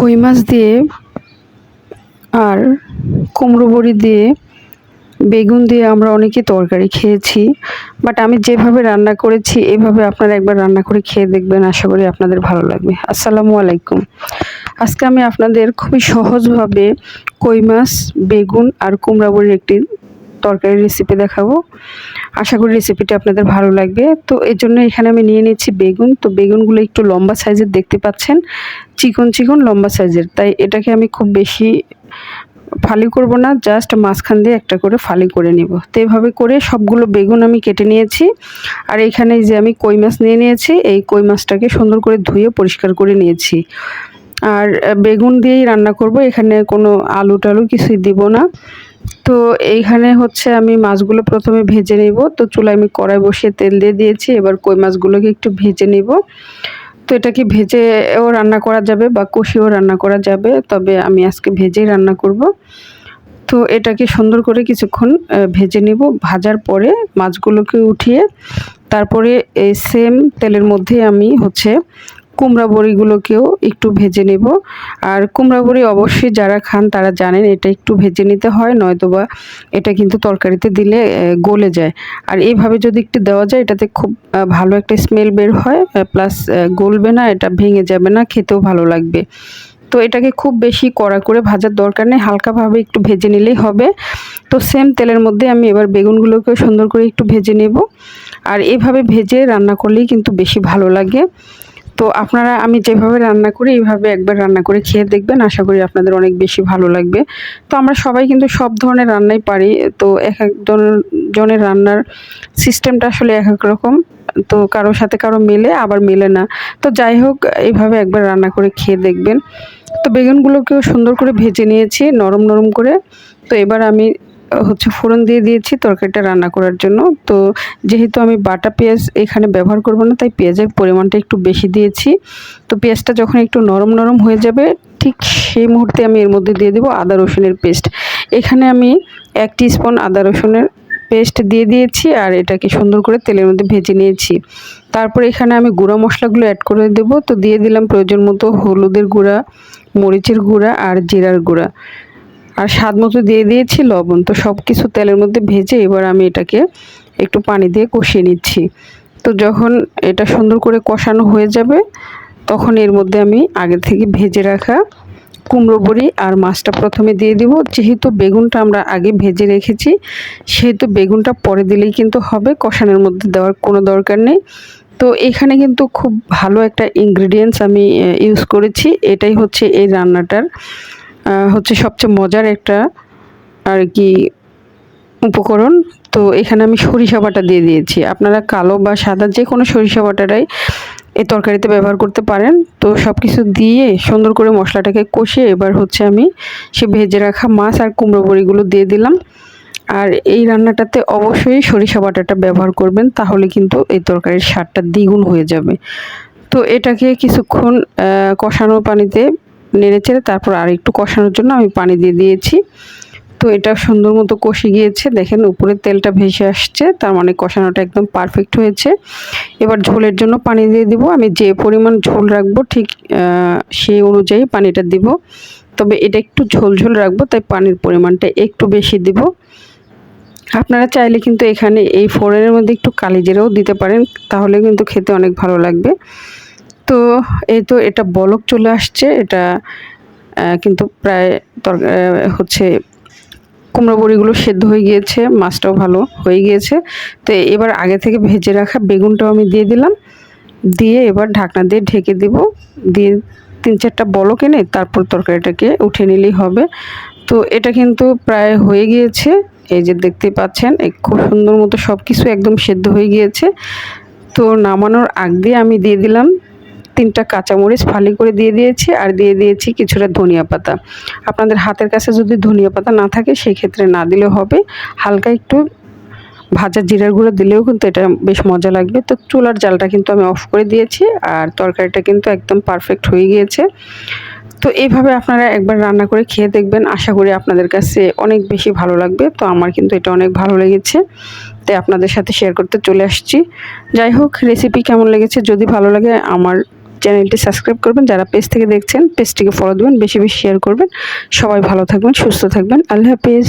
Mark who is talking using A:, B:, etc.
A: কই মাছ দিয়ে আর কুমড়ো বড়ি দিয়ে, বেগুন দিয়ে আমরা অনেকে তরকারি খেয়েছি। বাট আমি যেভাবে রান্না করেছি, এভাবে আপনারা একবার রান্না করে খেয়ে দেখবেন। আশা করি আপনাদের ভালো লাগবে। আসসালামু আলাইকুম। আজকে আমি আপনাদের খুবই সহজভাবে কই মাছ, বেগুন আর কুমড়া বড়ির একটি তরকারি রেসিপি দেখাবো। আশা করি রেসিপিটি আপনাদের ভালো লাগবে। তো এর জন্য এখানে আমি নিয়ে নিচ্ছি বেগুন। তো বেগুনগুলো একটু লম্বা সাইজের দেখতে পাচ্ছেন। চিকন চিকন, লম্বা সাইজের তাই এটাকে আমি খুব বেশি ফালি করব না। জাস্ট মাঝখান দিয়ে একটা করে ফালি করে নিব। তো এইভাবে করে সবগুলো বেগুন আমি কেটে নিয়েছি। আর এখানে যে আমি কই মাছ নিয়ে নিয়েছি, এই কই মাছটাকে সুন্দর করে ধুয়ে পরিষ্কার করে নিয়েছি। আর বেগুন দিয়েই রান্না করব। এখানে কোনো আলু টালু কিছুই দিব না। তো এইখানে হচ্ছে আমি মাছগুলো প্রথমে ভেজে নিব। তো চুলায় আমি কড়াই বসিয়ে তেল দিয়ে দিয়েছি। এবার কই মাছগুলোকে একটু ভেজে নিব। তো এটাকে ভেজেও রান্না করা যাবে বা কষিয়েও রান্না করা যাবে। তবে আমি আজকে ভেজেই রান্না করব। তো এটাকে সুন্দর করে কিছুক্ষণ ভেজে নিব। ভাজার পরে মাছগুলোকে উঠিয়ে তারপরে এই সেম তেলের মধ্যে আমি হচ্ছে কুমড়া বড়িগুলোকেও একটু ভেজে নেব। আর কুমড়া বড়ি অবশ্যই যারা খান তারা জানেন এটা একটু ভেজে নিতে হয়, নয়তোবা এটা কিন্তু তরকারিতে দিলে গলে যায়। আর এইভাবে যদি একটু দেওয়া যায়, এটাতে খুব ভালো একটা স্মেল বের হয় প্লাস গলবে না, এটা ভেঙে যাবে না, খেতেও ভালো লাগবে। তো এটাকে খুব বেশি কড়া করে ভাজার দরকার নেই, হালকাভাবে একটু ভেজে নিলেই হবে। তো সেম তেলের মধ্যে আমি এবার বেগুনগুলোকেও সুন্দর করে একটু ভেজে নেব। আর এভাবে ভেজে রান্না করলেই কিন্তু বেশি ভালো লাগে। তো আপনারা, আমি যেভাবে রান্না করি, এইভাবে একবার রান্না করে খেয়ে দেখবেন। আশা করি আপনাদের অনেক বেশি ভালো লাগবে। তো আমরা সবাই কিন্তু সব ধরনের রান্নাই পারি। তো এক একজন জনের রান্নার সিস্টেমটা আসলে এক এক রকম। তো কারোর সাথে কারও মেলে, আবার মেলে না। তো যাই হোক, এইভাবে একবার রান্না করে খেয়ে দেখবেন। তো বেগুনগুলোকেও সুন্দর করে ভেজে নিয়েছি, নরম নরম করে। তো এবার আমি হচ্ছে ফোড়ন দিয়ে দিয়েছি, তরকারিটা রান্না করার জন্য। তো যেহেতু আমি বাটা পেঁয়াজ এখানে ব্যবহার করব না, তাই পেঁয়াজের পরিমাণটা একটু বেশি দিয়েছি। তো পেঁয়াজটা যখন একটু নরম নরম হয়ে যাবে, ঠিক সেই মুহূর্তে আমি এর মধ্যে দিয়ে দেবো আদা রসুনের পেস্ট। এখানে আমি এক স্পুন আদা রসুনের পেস্ট দিয়ে দিয়েছি আর এটাকে সুন্দর করে তেলের মধ্যে ভেজে নিয়েছি। তারপর এখানে আমি গুঁড়া মশলাগুলো অ্যাড করে দেব। তো দিয়ে দিলাম প্রয়োজন মতো হলুদের গুঁড়া, মরিচের গুঁড়া আর জিরার গুঁড়া। আর স্বাদ মতো দিয়ে দিয়েছি, লবণ তো সব কিছু তেলের মধ্যে ভেজে এবার আমি এটাকে একটু পানি দিয়ে কষিয়ে নিচ্ছি। তো যখন এটা সুন্দর করে কষানো হয়ে যাবে, তখন এর মধ্যে আমি আগে থেকে ভেজে রাখা কুমড়ো বড়ি আর মাছটা প্রথমে দিয়ে দিব। যেহেতু বেগুনটা আমরা আগে ভেজে রেখেছি, সেহেতু বেগুনটা পরে দিলেই কিন্তু হবে, কষানোর মধ্যে দেওয়ার কোনো দরকার নেই। তো এখানে কিন্তু খুব ভালো একটা ইনগ্রিডিয়েন্টস আমি ইউজ করেছি। এটাই হচ্ছে এই রান্নাটার হচ্ছে সবচেয়ে মজার একটা আর কি উপকরণ। তো এখানে আমি সরিষা বাটা দিয়ে দিয়েছি। আপনারা কালো বা সাদা যে কোনো সরিষা বাটাটাই এই তরকারিতে ব্যবহার করতে পারেন। তো সব কিছু দিয়ে সুন্দর করে মশলাটাকে কষিয়ে এবার হচ্ছে আমি সে ভেজে রাখা মাছ আর কুমড়ো বড়িগুলো দিয়ে দিলাম। আর এই রান্নাটাতে অবশ্যই সরিষা বাটাটা ব্যবহার করবেন, তাহলে কিন্তু এই তরকারির স্বাদটা দ্বিগুণ হয়ে যাবে। তো এটাকে কিছুক্ষণ কষানো পানিতে নেড়েচেড়ে তারপর আর একটু কষানোর জন্য আমি পানি দিয়ে দিয়েছি। তো এটা সুন্দর মতো কষে গিয়েছে। দেখেন উপরে তেলটা ভেসে আসছে, তার মানে কষানোটা একদম পারফেক্ট হয়েছে। এবার ঝোলের জন্য পানি দিয়ে দিব। আমি যে পরিমাণ ঝোল রাখব ঠিক সেই অনুযায়ী পানিটা দিব। তবে এটা একটু ঝোল ঝোল রাখব, তাই পানির পরিমাণটা একটু বেশি দিব। আপনারা চাইলে কিন্তু এখানে এই ফোড়নের মধ্যে একটু কালিজিরাও দিতে পারেন, তাহলে কিন্তু খেতে অনেক ভালো লাগবে। তো এই তো এটা বলক চলে আসছে, এটা কিন্তু প্রায় হচ্ছে কুমড়ো বড়িগুলো সেদ্ধ হয়ে গিয়েছে, মাছটাও ভালো হয়ে গিয়েছে। তো এবার আগে থেকে ভেজে রাখা বেগুনটাও আমি দিয়ে দিলাম। দিয়ে এবার ঢাকনা দিয়ে ঢেকে দেব। দিয়ে তিন চারটা বলক এনে তারপর তরকারিটাকে উঠে নিলেই হবে। তো এটা কিন্তু প্রায় হয়ে গিয়েছে। এই যে দেখতে পাচ্ছেন খুব সুন্দর মতো সব কিছু একদম সেদ্ধ হয়ে গিয়েছে। তো নামানোর আগ দিয়ে আমি দিয়ে দিলাম তিনটা কাঁচামরিচ ফালি করে দিয়ে দিয়েছি আর দিয়ে দিয়েছি কিছুটা ধনিয়া পাতা। আপনাদের হাতের কাছে যদি ধনিয়া পাতা না থাকে সেই ক্ষেত্রে না দিলেও হবে। হালকা একটু ভাজা জিরার গুঁড়ো দিলেও কিন্তু এটা বেশ মজা লাগবে। তো চুলার জালটা কিন্তু আমি অফ করে দিয়েছি আর তরকারিটা কিন্তু একদম পারফেক্ট হয়ে গিয়েছে। তো এইভাবে আপনারা একবার রান্না করে খেয়ে দেখবেন। আশা করি আপনাদের কাছে অনেক বেশি ভালো লাগবে। তো আমার কিন্তু এটা অনেক ভালো লেগেছে। তাই আপনাদের সাথে শেয়ার করতে চলে আসছি। যাই হোক রেসিপি কেমন লেগেছে যদি ভালো লাগে, আমার চ্যানেলটি সাবস্ক্রাইব করবেন, যারা পেজ থেকে দেখছেন, পেজটিকে ফলো দেবেন, বেশি বেশি শেয়ার করবেন। সবাই ভালো থাকবেন, সুস্থ থাকবেন। আল্লাহ হাফিজ।